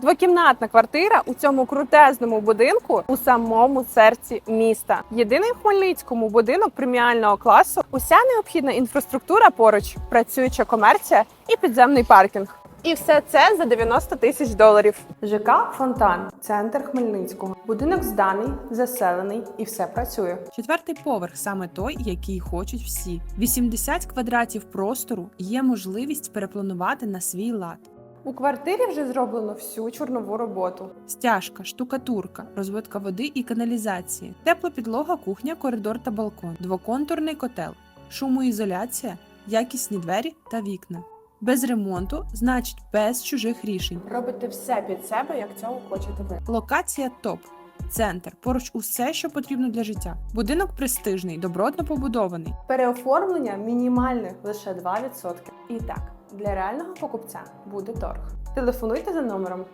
Двокімнатна квартира у цьому крутезному будинку у самому серці міста. Єдиний в Хмельницькому будинок преміального класу. Уся необхідна інфраструктура поруч, працююча комерція і підземний паркінг. І все це за 90 тисяч доларів. ЖК Фонтан, центр Хмельницького. Будинок зданий, заселений і все працює. Четвертий поверх саме той, який хочуть всі. 80 квадратів простору є можливість перепланувати на свій лад. У квартирі вже зроблено всю чорнову роботу. Стяжка, штукатурка, розводка води і каналізації, тепла підлога, кухня, коридор та балкон, двоконтурний котел, шумоізоляція, якісні двері та вікна. Без ремонту, значить без чужих рішень. Робите все під себе, як цього хочете ви. Локація топ. Центр поруч усе, що потрібно для життя. Будинок престижний, добротно побудований. Переоформлення мінімальне лише 2%. І так, для реального покупця буде торг. Телефонуйте за номером